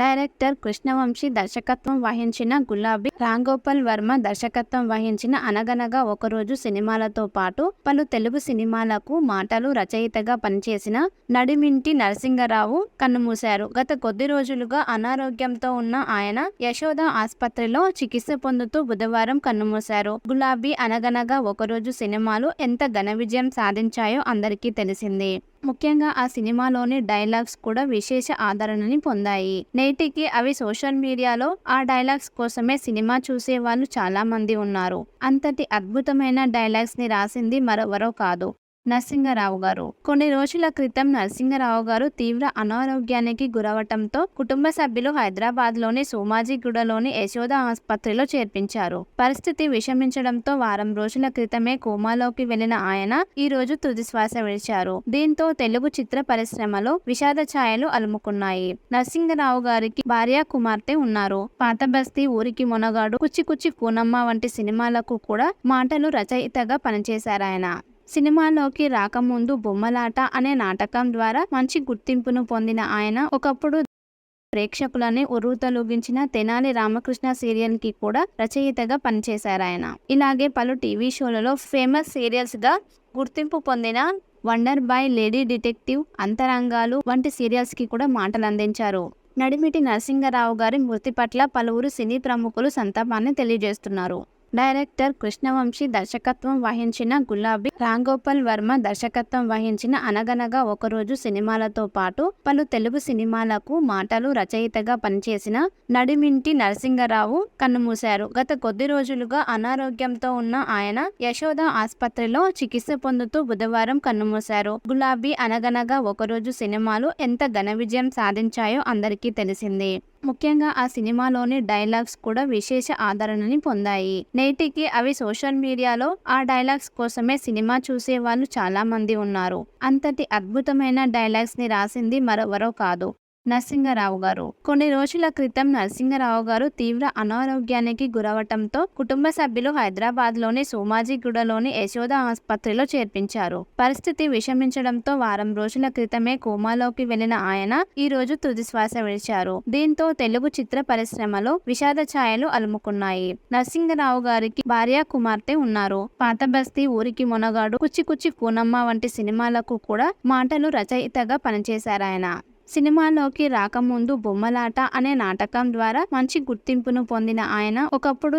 Director Krishna Vamsi దర్శకత్వం వహించిన గులాబీ రాంగోపాల్ వర్మ దర్శకత్వం వహించిన అనగనగా ఒకరోజు సినిమాలతో పాటు పలు తెలుగు సినిమాలకు మాటలు రచయితగా పనిచేసిన నడిమింటి నరసింగరావు కన్నుమూశారు. గత కొద్ది రోజులుగా అనారోగ్యంతో ఉన్న ఆయన యశోద ఆసుపత్రిలో చికిత్స పొందుతూ బుధవారం కన్నుమూశారు. గులాబీ అనగనగా ఒకరోజు సినిమాలు ఎంత ఘన విజయం సాధించాయో అందరికీ తెలిసింది. ముఖ్యంగా ఆ సినిమాలోని డైలాగ్స్ కూడా విశేష ఆదరణని పొందాయి. నేటికి అవి సోషల్ మీడియాలో ఆ డైలాగ్స్ కోసమే సినిమా చూసే వాళ్ళు చాలా మంది ఉన్నారు. అంతటి అద్భుతమైన డైలాగ్స్ని రాసింది మరెవరో కాదు. నరసింగరావు గారు. కొన్ని రోజుల క్రితం నరసింగరావు గారు తీవ్ర అనారోగ్యానికి గురవటంతో కుటుంబ సభ్యులు హైదరాబాద్లోని సోమాజిగూడలోని యశోద ఆసుపత్రిలో చేర్పించారు. పరిస్థితి విషమించడంతో వారం రోజుల క్రితమే కోమాలోకి వెళ్ళిన ఆయన ఈ రోజు తుది శ్వాస విడిచారు. దీంతో తెలుగు చిత్ర పరిశ్రమలో విషాద ఛాయలు అలుముకున్నాయి. నరసింగరావు గారికి భార్య కుమార్తె ఉన్నారు. పాత బస్తీ ఊరికి మొనగాడు కుచ్చి కుచ్చి పూనమ్మ వంటి సినిమాలకు కూడా మాటలు రచయితగా పనిచేశారాయన. సినిమాలోకి రాకముందు బొమ్మలాట అనే నాటకం ద్వారా మంచి గుర్తింపును పొందిన ఆయన ఒకప్పుడు ప్రేక్షకులని ఉర్రూతలూగించిన తెనాలి రామకృష్ణ సీరియల్కి కూడా రచయితగా పనిచేశారు ఆయన ఇలాగే పలు టీవీ షోలలో ఫేమస్ సీరియల్స్గా గుర్తింపు పొందిన వండర్ బాయ్ లేడీ డిటెక్టివ్ అంతరంగాలు వంటి సీరియల్స్కి కూడా మాటలు అందించారు నడిమిటి నరసింగరావు గారి మృతి పట్ల పలువురు సినీ ప్రముఖులు సంతాపాన్ని తెలియజేస్తున్నారు. డైరెక్టర్ కృష్ణవంశీ దర్శకత్వం వహించిన గులాబీ రాంగోపాల్ వర్మ దర్శకత్వం వహించిన అనగనగా ఒకరోజు సినిమాలతో పాటు పలు తెలుగు సినిమాలకు మాటలు రచయితగా పనిచేసిన నడిమింటి నరసింగరావు కన్నుమూశారు. గత కొద్ది రోజులుగా అనారోగ్యంతో ఉన్న ఆయన యశోద ఆసుపత్రిలో చికిత్స పొందుతూ బుధవారం కన్నుమూశారు. గులాబీ అనగనగా ఒకరోజు సినిమాలు ఎంత ఘన విజయం సాధించాయో అందరికీ తెలిసిందే. ముఖ్యంగా ఆ సినిమాలోని డైలాగ్స్ కూడా విశేష ఆదరణని పొందాయి. నేటికి అవి సోషల్ మీడియాలో ఆ డైలాగ్స్ కోసమే సినిమా చూసే వాళ్ళు చాలా మంది ఉన్నారు. అంతటి అద్భుతమైన డైలాగ్స్ని రాసింది మరెవరో కాదు. నరసింగరావు గారు. కొన్ని రోజుల క్రితం నరసింగరావు గారు తీవ్ర అనారోగ్యానికి గురవటంతో కుటుంబ సభ్యులు హైదరాబాద్లోని సోమాజిగూడలోని యశోద ఆసుపత్రిలో చేర్పించారు. పరిస్థితి విషమించడంతో వారం రోజుల క్రితమే కోమాలోకి వెళ్ళిన ఆయన ఈ రోజు తుది శ్వాస విడిచారు. దీంతో తెలుగు చిత్ర పరిశ్రమలో విషాద ఛాయలు అలుముకున్నాయి. నరసింగరావు గారికి భార్య కుమార్తె ఉన్నారు. పాత బస్తీ ఊరికి మొనగాడు కుచ్చి కుచ్చి పూనమ్మ వంటి సినిమాలకు కూడా మాటలు రచయితగా పనిచేశారాయన. సినిమాలోకి రాకముందు బొమ్మలాట అనే నాటకం ద్వారా మంచి గుర్తింపును పొందిన ఆయన ఒకప్పుడు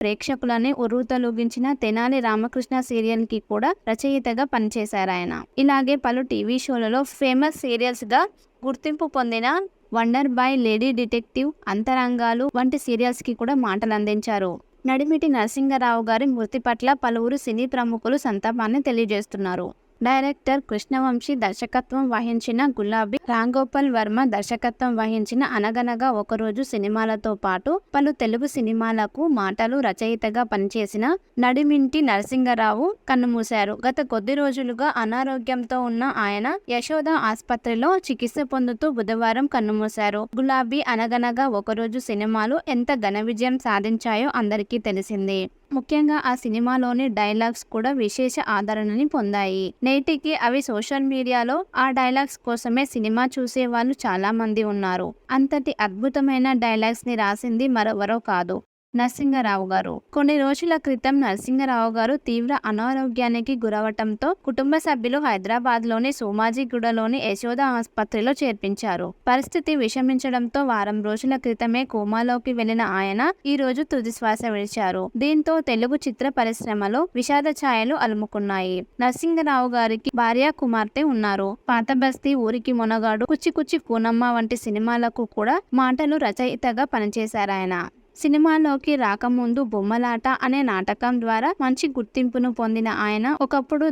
ప్రేక్షకులని ఉర్రూతలూగించిన తెనాలి రామకృష్ణ సీరియల్కి కూడా రచయితగా పనిచేశారు ఆయన ఇలాగే పలు టీవీ షోలలో ఫేమస్ సీరియల్స్గా గుర్తింపు పొందిన వండర్ బాయ్ లేడీ డిటెక్టివ్ అంతరంగాలు వంటి సీరియల్స్కి కూడా మాటలు అందించారు నడిమిటి నరసింగరావు గారి మృతి పట్ల పలువురు సినీ ప్రముఖులు సంతాపాన్ని తెలియజేస్తున్నారు. డైరెక్టర్ కృష్ణవంశీ దర్శకత్వం వహించిన గులాబీ రాంగోపాల్ వర్మ దర్శకత్వం వహించిన అనగనగా ఒకరోజు సినిమాలతో పాటు పలు తెలుగు సినిమాలకు మాటలు రచయితగా పనిచేసిన నడిమింటి నరసింగరావు కన్నుమూశారు. గత కొద్ది రోజులుగా అనారోగ్యంతో ఉన్న ఆయన యశోద ఆసుపత్రిలో చికిత్స పొందుతూ బుధవారం కన్నుమూశారు. గులాబీ అనగనగా ఒకరోజు సినిమాలు ఎంత ఘన విజయం సాధించాయో అందరికీ తెలిసిందే. ముఖ్యంగా ఆ సినిమాలోని డైలాగ్స్ కూడా విశేష ఆదరణని పొందాయి. నేటికి అవి సోషల్ మీడియాలో ఆ డైలాగ్స్ కోసమే సినిమా చూసే వాళ్ళు చాలా మంది ఉన్నారు. అంతటి అద్భుతమైన డైలాగ్స్ని రాసింది మరెవరో కాదు. నరసింగరావు గారు. కొన్ని రోజుల క్రితం నరసింగరావు గారు తీవ్ర అనారోగ్యానికి గురవటంతో కుటుంబ సభ్యులు హైదరాబాద్లోని సోమాజిగూడలోని యశోద ఆసుపత్రిలో చేర్పించారు. పరిస్థితి విషమించడంతో వారం రోజుల క్రితమే కోమాలోకి వెళ్ళిన ఆయన ఈ రోజు తుది శ్వాస విడిచారు. దీంతో తెలుగు చిత్ర పరిశ్రమలో విషాద ఛాయలు అలుముకున్నాయి. నరసింగరావు గారికి భార్య కుమార్తె ఉన్నారు. పాత బస్తీ ఊరికి మొనగాడు కుచ్చి కుచ్చి పూనమ్మ వంటి సినిమాలకు కూడా మాటలు రచయితగా పనిచేశారాయన. సినిమాలోకి రాకముందు బొమ్మలాట అనే నాటకం ద్వారా మంచి గుర్తింపును పొందిన ఆయన ఒకప్పుడు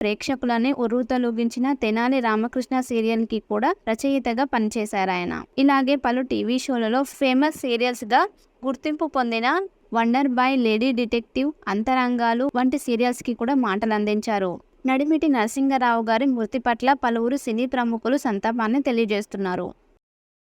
ప్రేక్షకులని ఉర్రూతలూగించిన తెనాలి రామకృష్ణ సీరియల్కి కూడా రచయితగా పనిచేశారు ఆయన ఇలాగే పలు టీవీ షోలలో ఫేమస్ సీరియల్స్గా గుర్తింపు పొందిన వండర్ బాయ్ లేడీ డిటెక్టివ్ అంతరంగాలు వంటి సీరియల్స్కి కూడా మాటలు అందించారు నడిమిటి నరసింగరావు గారి మృతి పట్ల పలువురు సినీ ప్రముఖులు సంతాపాన్ని తెలియజేస్తున్నారు.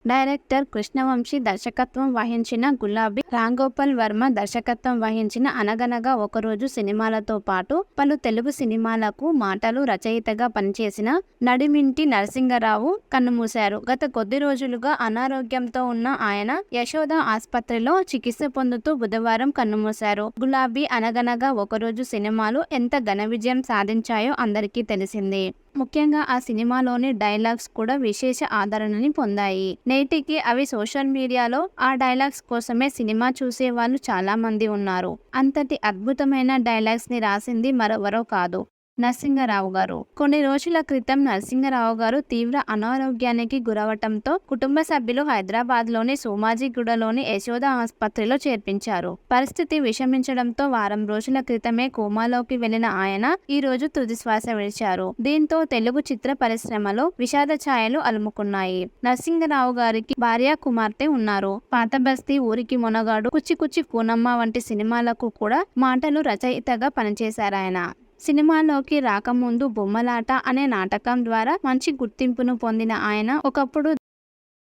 డైరెక్టర్ కృష్ణవంశీ దర్శకత్వం వహించిన గులాబీ రాంగోపాల్ వర్మ దర్శకత్వం వహించిన అనగనగా ఒకరోజు సినిమాలతో పాటు పలు తెలుగు సినిమాలకు మాటలు రచయితగా పనిచేసిన నడిమింటి నరసింగరావు కన్నుమూశారు. గత కొద్ది రోజులుగా అనారోగ్యంతో ఉన్న ఆయన యశోద ఆసుపత్రిలో చికిత్స పొందుతూ బుధవారం కన్నుమూశారు. గులాబీ అనగనగా ఒకరోజు సినిమాలు ఎంత ఘన విజయం సాధించాయో అందరికీ తెలిసిందే. ముఖ్యంగా ఆ సినిమాలోని డైలాగ్స్ కూడా విశేష ఆదరణని పొందాయి. నేటికి అవి సోషల్ మీడియాలో ఆ డైలాగ్స్ కోసమే సినిమా చూసే వాళ్ళు చాలా మంది ఉన్నారు. అంతటి అద్భుతమైన డైలాగ్స్ని రాసింది మరెవరో కాదు. నరసింగరావు గారు. కొన్ని రోజుల క్రితం నరసింగరావు గారు తీవ్ర అనారోగ్యానికి గురవటంతో కుటుంబ సభ్యులు హైదరాబాద్లోని సోమాజిగూడలోని యశోద ఆసుపత్రిలో చేర్పించారు. పరిస్థితి విషమించడంతో వారం రోజుల క్రితమే కోమాలోకి వెళ్ళిన ఆయన ఈ రోజు తుది శ్వాస విడిచారు. దీంతో తెలుగు చిత్ర పరిశ్రమలో విషాద ఛాయలు అలుముకున్నాయి. నరసింగరావు గారికి భార్య కుమార్తె ఉన్నారు. పాత బస్తీ ఊరికి మొనగాడు కుచ్చి కుచ్చి పూనమ్మ వంటి సినిమాలకు కూడా మాటలు రచయితగా పనిచేశారాయన. సినిమాలోకి రాకముందు బొమ్మలాట అనే నాటకం ద్వారా మంచి గుర్తింపును పొందిన ఆయన ఒకప్పుడు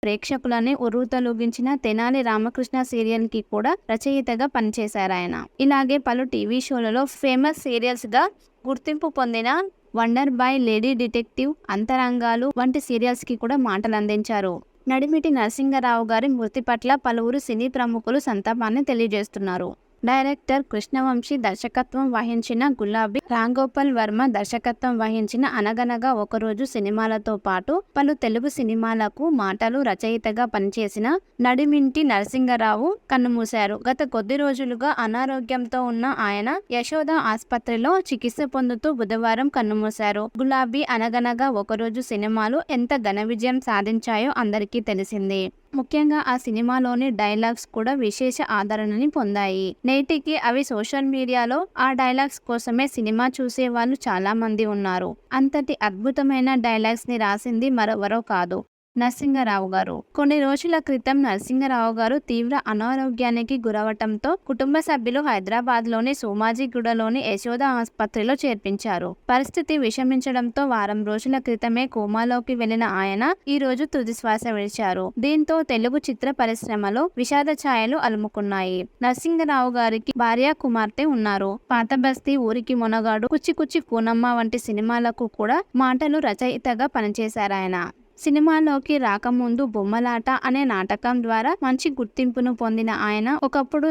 ప్రేక్షకులని ఉర్రూతలూగించిన తెనాలి రామకృష్ణ సీరియల్కి కూడా రచయితగా పనిచేశారు ఆయన ఇలాగే పలు టీవీ షోలలో ఫేమస్ సీరియల్స్గా గుర్తింపు పొందిన వండర్ బాయ్ లేడీ డిటెక్టివ్ అంతరంగాలు వంటి సీరియల్స్కి కూడా మాటలు అందించారు నడిమిటి నరసింగరావు గారి మృతి పట్ల పలువురు సినీ ప్రముఖులు సంతాపాన్ని తెలియజేస్తున్నారు. డైరెక్టర్ కృష్ణవంశీ దర్శకత్వం వహించిన గులాబీ రాంగోపాల్ వర్మ దర్శకత్వం వహించిన అనగనగా ఒకరోజు సినిమాలతో పాటు పలు తెలుగు సినిమాలకు మాటలు రచయితగా పనిచేసిన నడిమింటి నరసింగరావు కన్నుమూశారు. గత కొద్ది రోజులుగా అనారోగ్యంతో ఉన్న ఆయన యశోద ఆసుపత్రిలో చికిత్స పొందుతూ బుధవారం కన్నుమూశారు. గులాబీ అనగనగా ఒకరోజు సినిమాలు ఎంత ఘన విజయం సాధించాయో అందరికీ తెలిసిందే. ముఖ్యంగా ఆ సినిమాలోని డైలాగ్స్ కూడా విశేష ఆదరణని పొందాయి. నేటికి అవి సోషల్ మీడియాలో ఆ డైలాగ్స్ కోసమే సినిమా చూసే వాళ్ళు చాలా మంది ఉన్నారు. అంతటి అద్భుతమైన డైలాగ్స్ని రాసింది మరెవరో కాదు. నరసింగరావు గారు. కొన్ని రోజుల క్రితం నరసింగరావు గారు తీవ్ర అనారోగ్యానికి గురవటంతో కుటుంబ సభ్యులు హైదరాబాద్లోని సోమాజిగూడలోని యశోద ఆసుపత్రిలో చేర్పించారు. పరిస్థితి విషమించడంతో వారం రోజుల క్రితమే కోమాలోకి వెళ్ళిన ఆయన ఈ రోజు తుది శ్వాస విడిచారు. దీంతో తెలుగు చిత్ర పరిశ్రమలో విషాద ఛాయలు అలుముకున్నాయి. నరసింగరావు గారికి భార్య కుమార్తె ఉన్నారు. పాత బస్తీ ఊరికి మొనగాడు కుచ్చి కుచ్చి పూనమ్మ వంటి సినిమాలకు కూడా మాటలు రచయితగా పనిచేశారాయన. సినిమాలోకి రాకముందు బొమ్మలాట అనే నాటకం ద్వారా మంచి గుర్తింపును పొందిన ఆయన ఒకప్పుడు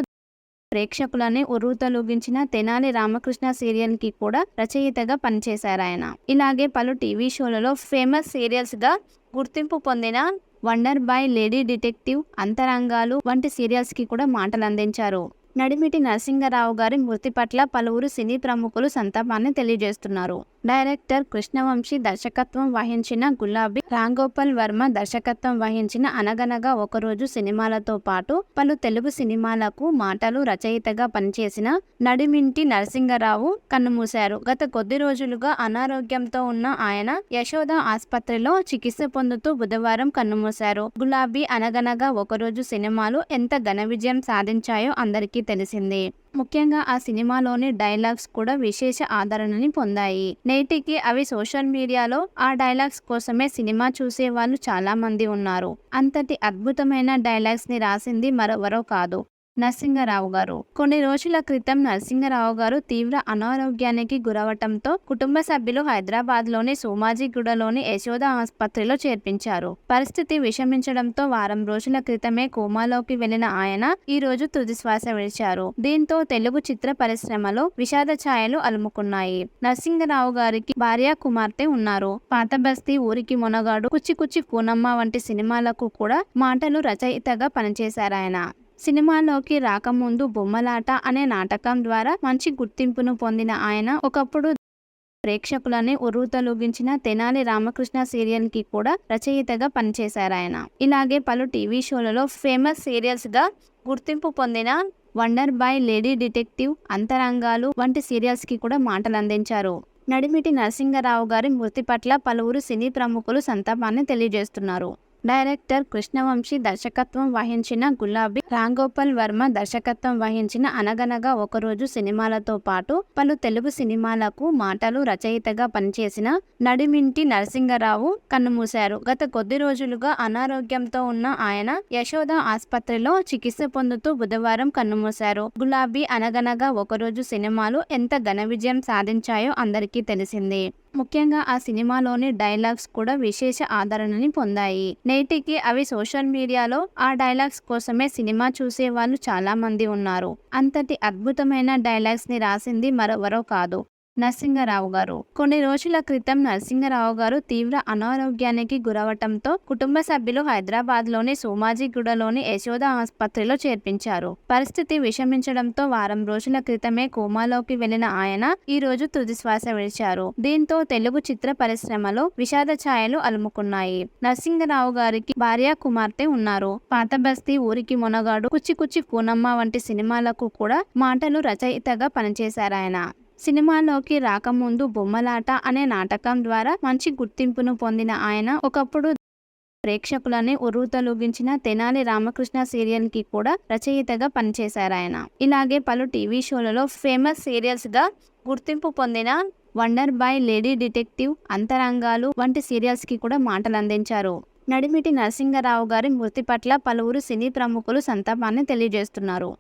ప్రేక్షకులని ఉర్రూతలూగించిన తెనాలి రామకృష్ణ సీరియల్కి కూడా రచయితగా పనిచేశారు ఆయన ఇలాగే పలు టీవీ షోలలో ఫేమస్ సీరియల్స్గా గుర్తింపు పొందిన వండర్ బాయ్ లేడీ డిటెక్టివ్ అంతరంగాలు వంటి సీరియల్స్కి కూడా మాటలు అందించారు నడిమిటి నరసింగరావు గారి మృతి పట్ల పలువురు సినీ ప్రముఖులు సంతాపాన్ని తెలియజేస్తున్నారు. డైరెక్టర్ కృష్ణవంశీ దర్శకత్వం వహించిన గులాబీ రాంగోపాల్ వర్మ దర్శకత్వం వహించిన అనగనగా ఒకరోజు సినిమాలతో పాటు పలు తెలుగు సినిమాలకు మాటలు రచయితగా పనిచేసిన నడిమింటి నరసింగరావు కన్నుమూశారు. గత కొద్ది రోజులుగా అనారోగ్యంతో ఉన్న ఆయన యశోద ఆసుపత్రిలో చికిత్స పొందుతూ బుధవారం కన్నుమూశారు. గులాబీ అనగనగా ఒకరోజు సినిమాలు ఎంత ఘన విజయం సాధించాయో అందరికీ తెలిసిందే. ముఖ్యంగా ఆ సినిమాలోని డైలాగ్స్ కూడా విశేష ఆదరణని పొందాయి. నేటికి అవి సోషల్ మీడియాలో ఆ డైలాగ్స్ కోసమే సినిమా చూసే వాళ్ళు చాలామంది ఉన్నారు. అంతటి అద్భుతమైన డైలాగ్స్ని రాసింది మరెవరో కాదు. నరసింగరావు గారు. కొన్ని రోజుల క్రితం నరసింగరావు గారు తీవ్ర అనారోగ్యానికి గురవటంతో కుటుంబ సభ్యులు హైదరాబాద్లోని సోమాజిగూడలోని యశోద ఆసుపత్రిలో చేర్పించారు. పరిస్థితి విషమించడంతో వారం రోజుల క్రితమే కోమాలోకి వెళ్ళిన ఆయన ఈ రోజు తుది శ్వాస విడిచారు. దీంతో తెలుగు చిత్ర పరిశ్రమలో విషాద ఛాయలు అలుముకున్నాయి. నరసింగరావు గారికి భార్య కుమార్తె ఉన్నారు. పాత బస్తీ ఊరికి మొనగాడు కుచ్చి కుచ్చి పూనమ్మ వంటి సినిమాలకు కూడా మాటలు రచయితగా పనిచేశారాయన. సినిమాలోకి రాకముందు బొమ్మలాట అనే నాటకం ద్వారా మంచి గుర్తింపును పొందిన ఆయన ఒకప్పుడు ప్రేక్షకులని ఉర్రూతలూగించిన తెనాలి రామకృష్ణ సీరియల్కి కూడా రచయితగా పనిచేశారు ఆయన ఇలాగే పలు టీవీ షోలలో ఫేమస్ సీరియల్స్గా గుర్తింపు పొందిన వండర్ బాయ్ లేడీ డిటెక్టివ్ అంతరంగాలు వంటి సీరియల్స్కి కూడా మాటలు అందించారు నడిమిటి నరసింగరావు గారి మృతి పట్ల పలువురు సినీ ప్రముఖులు సంతాపాన్ని తెలియజేస్తున్నారు. డైరెక్టర్ కృష్ణవంశీ దర్శకత్వం వహించిన గులాబీ రాంగోపాల్ వర్మ దర్శకత్వం వహించిన అనగనగా ఒకరోజు సినిమాలతో పాటు పలు తెలుగు సినిమాలకు మాటలు రచయితగా పనిచేసిన నడిమింటి నరసింగరావు కన్నుమూశారు. గత కొద్ది రోజులుగా అనారోగ్యంతో ఉన్న ఆయన యశోద ఆసుపత్రిలో చికిత్స పొందుతూ బుధవారం కన్నుమూశారు. గులాబీ అనగనగా ఒకరోజు సినిమాలు ఎంత ఘన విజయం సాధించాయో అందరికీ తెలిసిందే. ముఖ్యంగా ఆ సినిమాలోని డైలాగ్స్ కూడా విశేష ఆదరణని పొందాయి. నేటికి అవి సోషల్ మీడియాలో ఆ డైలాగ్స్ కోసమే సినిమా చూసే వాళ్ళు చాలా మంది ఉన్నారు. అంతటి అద్భుతమైన డైలాగ్స్ని రాసింది మరెవరో కాదు. నరసింగరావు గారు. కొన్ని రోజుల క్రితం నరసింగరావు గారు తీవ్ర అనారోగ్యానికి గురవటంతో కుటుంబ సభ్యులు హైదరాబాద్లోని సోమాజిగూడలోని యశోద ఆసుపత్రిలో చేర్పించారు. పరిస్థితి విషమించడంతో వారం రోజుల క్రితమే కోమాలోకి వెళ్ళిన ఆయన ఈ రోజు తుది శ్వాస విడిచారు. దీంతో తెలుగు చిత్ర పరిశ్రమలో విషాద ఛాయలు అలుముకున్నాయి. నరసింగరావు గారికి భార్య కుమార్తె ఉన్నారు. పాత బస్తీ ఊరికి మొనగాడు కుచ్చి కుచ్చి కూనమ్మ వంటి సినిమాలకు కూడా మాటలు రచయితగా పనిచేశారాయన. సినిమాలోకి రాకముందు బొమ్మలాట అనే నాటకం ద్వారా మంచి గుర్తింపును పొందిన ఆయన ఒకప్పుడు ప్రేక్షకులని ఉర్రూతలూగించిన తెనాలి రామకృష్ణ సీరియల్కి కూడా రచయితగా పనిచేశారాయన. ఇలాగే పలు టీవీ షోలలో ఫేమస్ సీరియల్స్గా గుర్తింపు పొందిన వండర్ బాయ్ లేడీ డిటెక్టివ్ అంతరంగాలు వంటి సీరియల్స్కి కూడా మాటలు అందించారు నడిమిటి నరసింగరావు గారి మృతి పట్ల పలువురు సినీ ప్రముఖులు సంతాపాన్ని తెలియజేస్తున్నారు.